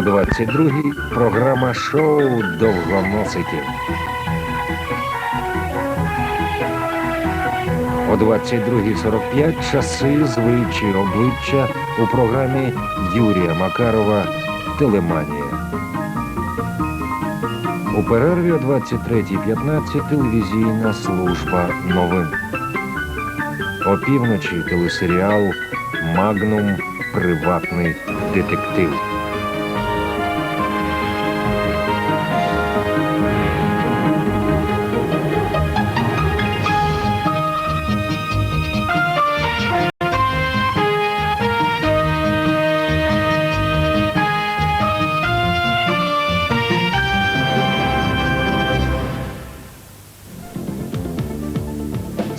О 22-й програма шоу Довгоносиків. О 22.45 часи звичі обличчя у програмі Юрія Макарова Телеманія. У перерві о 23.15 телевізійна служба новин. О півночі телесеріал Магнум Приватний детектив.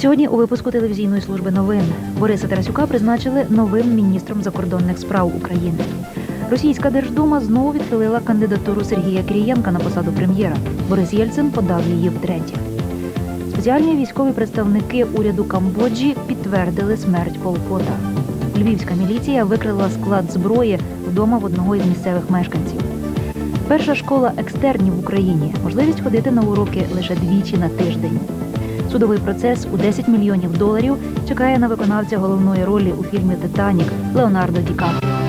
Сьогодні у випуску телевізійної служби новин Бориса Тарасюка призначили новим міністром закордонних справ України. Російська Держдума знову відхилила кандидатуру Сергія Кирієнка на посаду прем'єра. Борис Єльцин подав її втретє. Спеціальні військові представники уряду Камбоджі підтвердили смерть Полпота. Львівська міліція викрила склад зброї вдома в одного із місцевих мешканців. Перша школа екстернів в Україні. Можливість ходити на уроки лише двічі на тиждень. Судовий процес у 10 мільйонів доларів чекає на виконавця головної ролі у фільмі Титанік Леонардо Ді Капріо.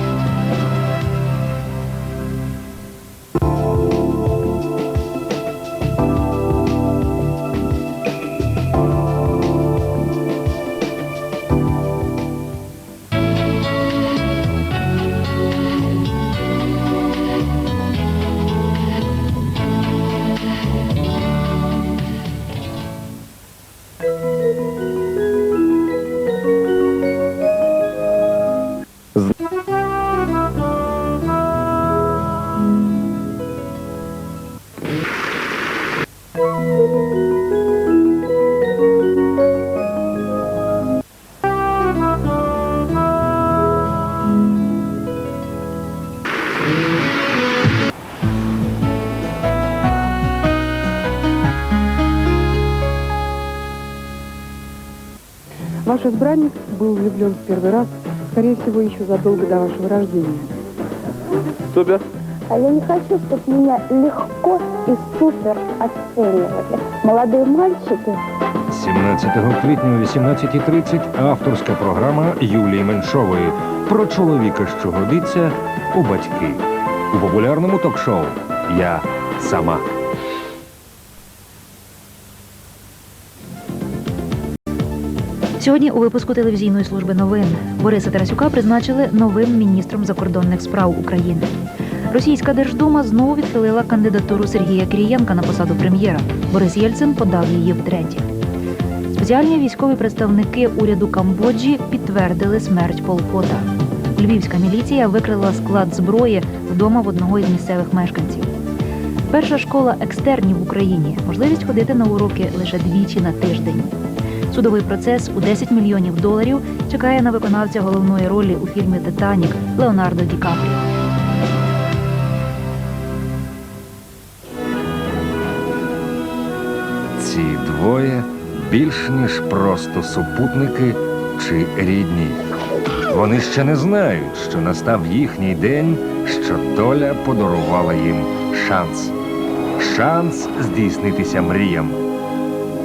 Ваш избранник был влюблен в первый раз, скорее всего, еще задолго до вашего рождения. Супер. А я не хочу, чтобы меня легко и супер оценивали. Молодые мальчики 17 квітня о 18.30 авторська програма Юлії Меншової про чоловіка, що годиться у батьки. У популярному ток-шоу Я сама. Сьогодні у випуску телевізійної служби новин Бориса Тарасюка призначили новим міністром закордонних справ України. Російська Держдума знову відхилила кандидатуру Сергія Кирієнка на посаду прем'єра. Борис Єльцин подав її втретє. Спеціальні військові представники уряду Камбоджі підтвердили смерть Полпота. Львівська міліція викрила склад зброї вдома в одного із місцевих мешканців. Перша школа екстернів в Україні. Можливість ходити на уроки лише двічі на тиждень. Судовий процес у 10 мільйонів доларів чекає на виконавця головної ролі у фільмі Титанік Леонардо Ді Капріо. Ці двоє більш ніж просто супутники чи рідні. Вони ще не знають, що настав їхній день, що доля подарувала їм шанс. Шанс здійснитися мріям.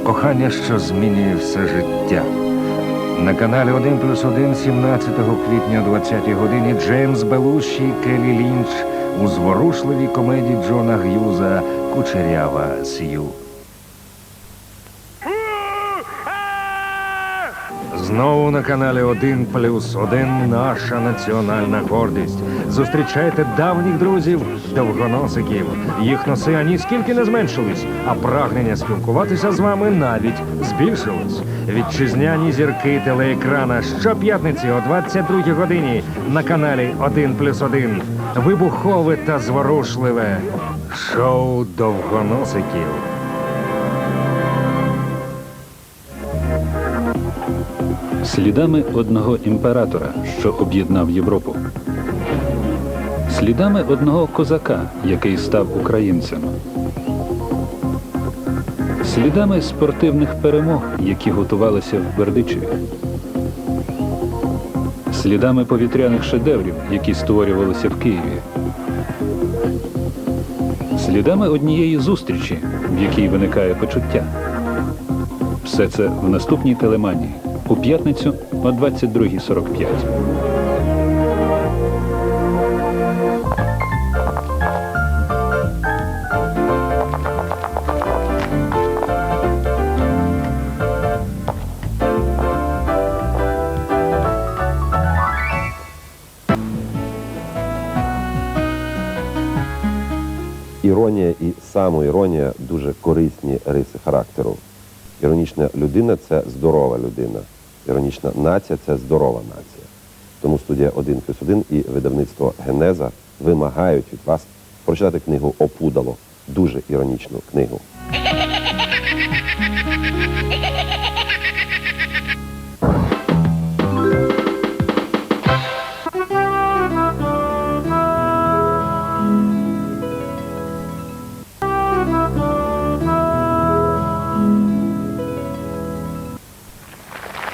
Кохання, що змінює все життя. На каналі 1 плюс 1 17 квітня о 20 годині Джеймс Белуші і Келі Лінч у зворушливій комедії Джона Г'юза Кучерява Сью. Знову на каналі 1 плюс 1 наша національна гордість. Зустрічайте давніх друзів, довгоносиків. Їх носи ані скільки не зменшились, а прагнення спілкуватися з вами навіть збільшилось. Вітчизняні зірки телеекрана щоп'ятниці о 22 годині на каналі 1 плюс 1. Вибухове та зворушливе шоу довгоносиків. Слідами одного імператора, що об'єднав Європу. Слідами одного козака, який став українцем. Слідами спортивних перемог, які готувалися в Бердичеві. Слідами повітряних шедеврів, які створювалися в Києві. Слідами однієї зустрічі, в якій виникає почуття. Все це в наступній телеманії у п'ятницю о 22.45. Іронія і самоіронія дуже корисні риси характеру. Іронічна людина це здорова людина. Іронічна нація це здорова нація. Тому студія 1 плюс 1 і видавництво Генеза вимагають від вас прочитати книгу Опудало. Дуже іронічну книгу.